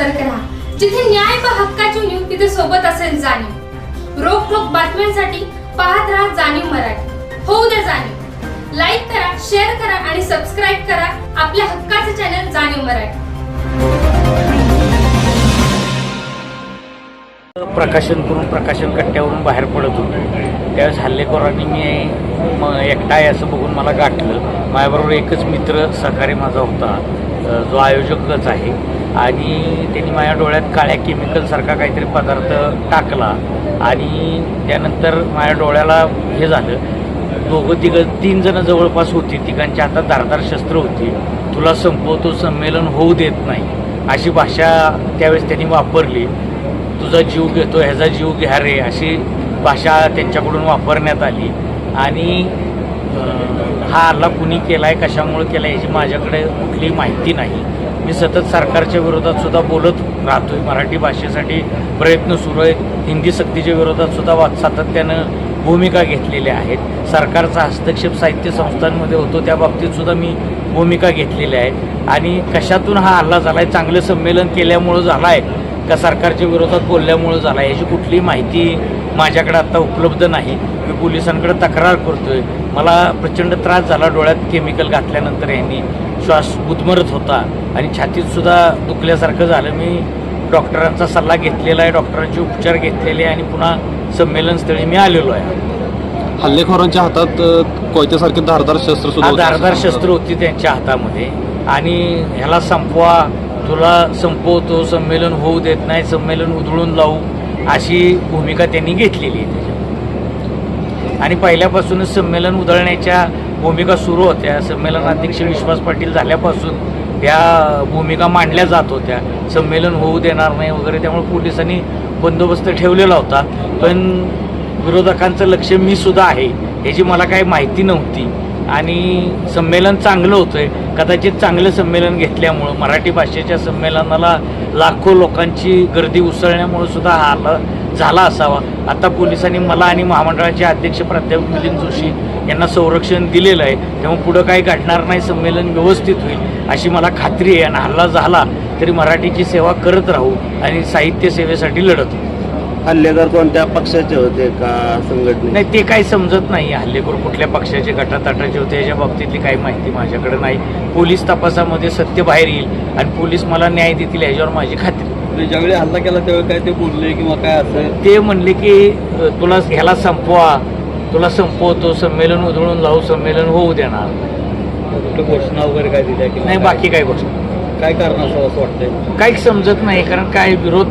न्याय बा हक्काची नेऊन तिथे सोबत असेल जाणीव. रोखोक बातम्यांसाठी पाहत राहा जाणीव मराठी. होऊ द्या जाणीव. लाईक करा शेअर करा आणि सबस्क्राईब करा आपल्या हक्काचे चॅनल जाणीव मराठी. प्रकाशन करून प्रकाशन कट्ट्यावरून बाहेर पडत होतो. त्यावेळेस हल्लेखोरांनी मी म एकटा आहे असं बघून मला गाठलं. माझ्याबरोबर एकच मित्र सहकारी माझा होता. जो आयोजकच आहे. आणि त्यांनी माझ्या डोळ्यात काळ्या केमिकलसारखा काहीतरी पदार्थ टाकला. आणि त्यानंतर माझ्या डोळ्याला हे झालं. दोघं तिघं तीन जणं जवळपास होती. तिघांच्या हातात धारदार शस्त्र होती. तुला संपवतो संमेलन होऊ देत नाही. अशी भाषा त्यावेळेस त्यांनी वापरली. तुझा जीव घेतो ह्याचा जीव घ्या रे अशी भाषा त्यांच्याकडून वापरण्यात आली. आणि हा हल्ला कुणी केला आहे कशामुळे केला आहे याची माझ्याकडे कुठलीही माहिती नाही. मी सतत सरकारच्या विरोधात सुद्धा बोलत राहतो आहे मराठी भाषेसाठी प्रयत्न सुरू आहेत. हिंदी सक्तीच्या विरोधात सुद्धा वा सातत्यानं भूमिका घेतलेल्या आहेत. सरकारचा हस्तक्षेप साहित्य संस्थांमध्ये होतो त्या बाबतीत सुद्धा मी भूमिका घेतलेल्या आहेत. आणि कशातून हा हल्ला झाला आहे चांगलं संमेलन केल्यामुळं झाला आहे का सरकारच्या विरोधात बोलल्यामुळं झाला याची कुठलीही माहिती माझ्याकडे आत्ता उपलब्ध नाही. मी पोलिसांकडे तक्रार करतोय. मला प्रचंड त्रास झाला डोळ्यात केमिकल घातल्यानंतर यांनी. श्वास गुदमरत होता. आणि छातीत सुद्धा दुखल्यासारखं झालं. मी डॉक्टरांचा सल्ला घेतलेला आहे डॉक्टरांचे उपचार घेतलेले आहे आणि पुन्हा संमेलनस्थळी मी आलेलो आहे. हल्लेखोरांच्या हातात कोयत्यासारखे धारदार शस्त्र सुद्धा. धारदार शस्त्र होती त्यांच्या हातामध्ये. आणि ह्याला संपवा तुला संपवतो संमेलन होऊ देत नाही संमेलन उधळून लावू अशी भूमिका त्यांनी घेतलेली आहे त्याच्यात आणि पहिल्यापासूनच संमेलन उधळण्याच्या भूमिका सुरू होत्या. संमेलनाध्यक्ष विश्वास पाटील झाल्यापासून त्या भूमिका मांडल्या जात होत्या. संमेलन होऊ देणार नाही वगैरे त्यामुळे पोलिसांनी बंदोबस्त ठेवलेला होता. पण विरोधकांचं लक्ष मी सुद्धा आहे ह्याची मला काही माहिती नव्हती. आणि संमेलन चांगलं होतंय. कदाचित चांगलं संमेलन घेतल्यामुळं मराठी भाषेच्या संमेलनाला लाखो लोकांची गर्दी उसळण्यामुळं सुद्धा हा झाला असावा. आता पोलिसांनी मला आणि महामंडळाचे अध्यक्ष प्राध्यापक मिलिंद जोशी यांना संरक्षण दिलेलं आहे. त्यामुळे पुढं काही घडणार नाही संमेलन व्यवस्थित होईल अशी मला खात्री आहे. आणि हल्ला झाला तरी मराठीची सेवा करत राहू आणि साहित्य सेवेसाठी लढत राहू हल्लेगार कोणत्या पक्षाचे होते का संघटने नाही ते काही समजत नाही. हल्लेखोर कुठल्या पक्षाचे गटातटाचे होते याच्या बाबतीतली काही माहिती माझ्याकडे नाही. पोलीस तपासामध्ये सत्य बाहेर येईल आणि पोलीस मला न्याय देतील याच्यावर माझी खात्री. ज्यावेळी हल्ला केला त्यावेळी काय ते बोलले किंवा काय असं? ते म्हणले की तुला ह्याला संपवा. तुला संपवतो संमेलन उधळून लावू संमेलन होऊ देणार. घोषणा वगैरे काय दिल्या किंवा नाही काय? बाकी काही गोष्ट काय कारण असं असं वाटतंय? काहीच समजत नाही कारण काय विरोध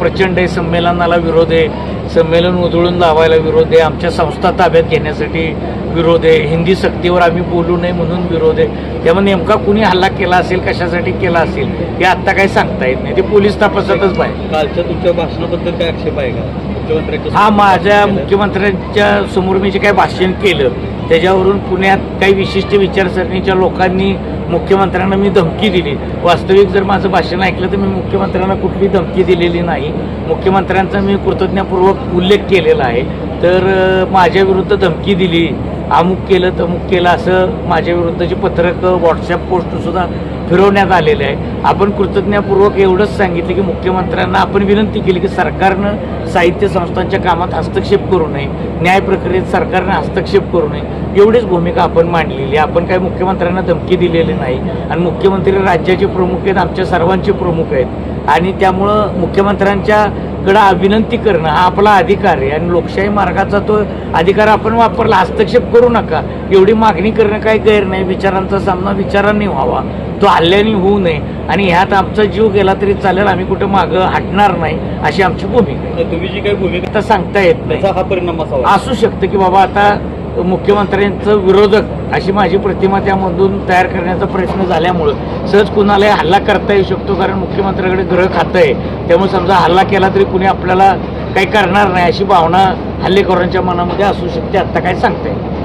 प्रचंड आहे. संमेलनाला विरोध आहे. संमेलन उधळून लावायला विरोध आहे. आमच्या संस्था ताब्यात घेण्यासाठी विरोध आहे हिंदी सक्तीवर आम्ही बोलू नये म्हणून विरोध आहे. त्यामुळे नेमका कुणी हल्ला केला असेल कशासाठी केला असेल हे आत्ता काही सांगता येत नाही. ते पोलीस तपासातच पाहिजे कालच्या तुमच्या भाषणाबद्दल काय आक्षेप आहे का? मुख्यमंत्र्यांच्या हा माझ्या? मुख्यमंत्र्यांच्या समोर मी जे काही भाषण केलं त्याच्यावरून पुण्यात काही विशिष्ट विचारसरणीच्या लोकांनी मुख्यमंत्र्यांना मी धमकी दिली. वास्तविक जर माझं भाषण ऐकलं तर मी मुख्यमंत्र्यांना कुठली धमकी दिलेली नाही. मुख्यमंत्र्यांचा मी कृतज्ञपूर्वक उल्लेख केलेला आहे. तर माझ्याविरुद्ध माझ्या विरुद्ध धमकी दिली. अमुक केलं तमुक केलं असं माझ्याविरुद्धची पत्रकं व्हॉट्सअप पोस्टसुद्धा फिरवण्यात आलेले आहे. आपण कृतज्ञपूर्वक एवढंच सांगितलं की मुख्यमंत्र्यांना आपण विनंती केली की सरकारनं साहित्य संस्थांच्या कामात हस्तक्षेप करू नये. न्याय प्रक्रियेत सरकारनं हस्तक्षेप करू नये. एवढीच भूमिका आपण मांडलेली आहे. आपण काही मुख्यमंत्र्यांना धमकी दिलेली नाही. आणि मुख्यमंत्री राज्याचे प्रमुख आहेत आमच्या सर्वांचे प्रमुख आहेत. आणि त्यामुळं मुख्यमंत्र्यांच्याकडं विनंती करणं हा आपला अधिकार आहे. आणि लोकशाही मार्गाचा तो अधिकार आपण वापरला. हस्तक्षेप करू नका. एवढी मागणी करणं काही गैर नाही. विचारांचा सामना विचारांनी व्हावा. तो हल्ल्याने होऊ नये आणि ह्यात आमचा जीव गेला तरी चालेल आम्ही कुठं मागं हटणार नाही अशी आमची भूमिका आहे. तुम्ही जी काही भूमिका आता सांगता येत नाही. त्याचा हा परिणाम असावा असू शकतं की बाबा आता मुख्यमंत्र्यांचं विरोधक अशी माझी प्रतिमा त्यामधून तयार करण्याचा प्रयत्न झाल्यामुळं सहज कुणालाही हल्ला करता येऊ शकतो कारण मुख्यमंत्र्याकडे ग्रह खातं आहे. त्यामुळे समजा हल्ला केला तरी कुणी आपल्याला काही करणार नाही अशी भावना हल्लेखोरांच्या मनामध्ये असू शकते. आत्ता काय सांगता येईल?